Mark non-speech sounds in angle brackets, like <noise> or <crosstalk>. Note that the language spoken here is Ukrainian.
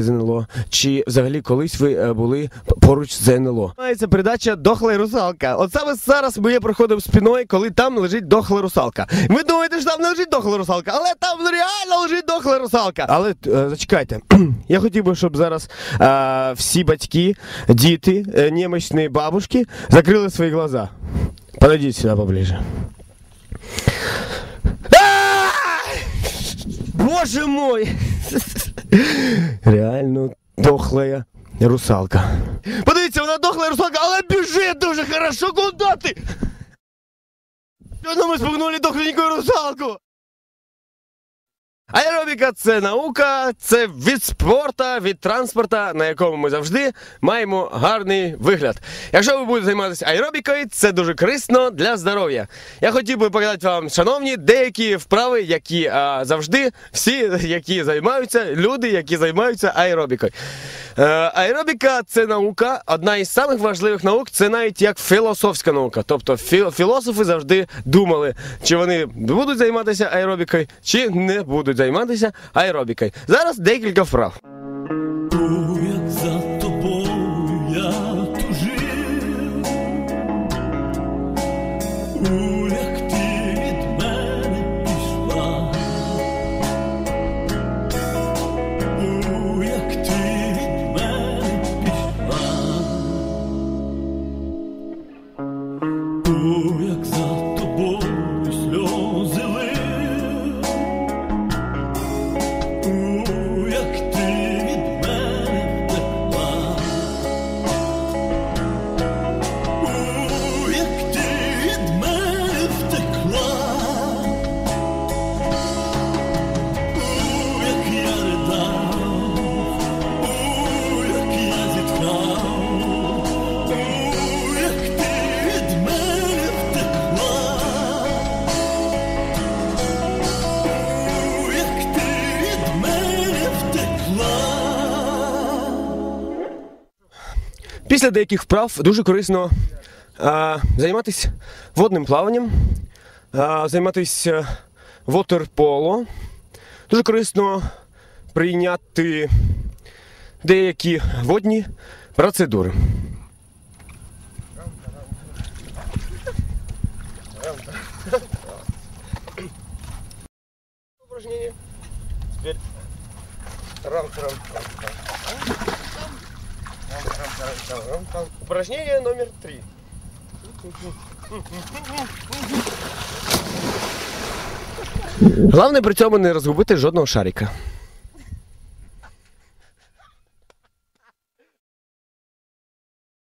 ЗНЛО, чи взагалі колись ви е, були поруч з ЗНЛО? Це передача Дохла і русалка. От саме зараз ми проходимо спиною, коли там лежить дохла русалка. Ви думаєте, що там не лежить дохла русалка, але там реально лежить дохла русалка. Але е, зачекайте, <clears throat> я хотів би, щоб зараз е, всі батьки, діти, е, немощні бабушки закрили свої глаза. Подойдіть сюди поближе. Боже мой! Реально дохлая русалка. Подивіться, вона дохлая русалка, але біжить дуже хорошо. Куди ти? Щойно ми спугнули дохленьку русалку. Аеробіка це наука, це від спорта, від транспорту, на якому ми завжди маємо гарний вигляд. Якщо ви будете займатися аеробікою, це дуже корисно для здоров'я. Я хотів би показати вам, шановні, деякі вправи, які а, завжди всі, які займаються, люди, які займаються аеробікою. Е, аеробіка це наука, одна із самих важливих наук, це навіть як філософська наука. Тобто філософи завжди думали, чи вони будуть займатися аеробікою, чи не будуть займатися аеробікою. Зараз декілька вправ. Як за Після деяких вправ дуже корисно а, займатися водним плаванням, а, займатися вотерполо. Дуже корисно прийняти деякі водні процедури. Теперь рам рам Упражнение номер три. Головне при цьому не розгубити жодного шарика.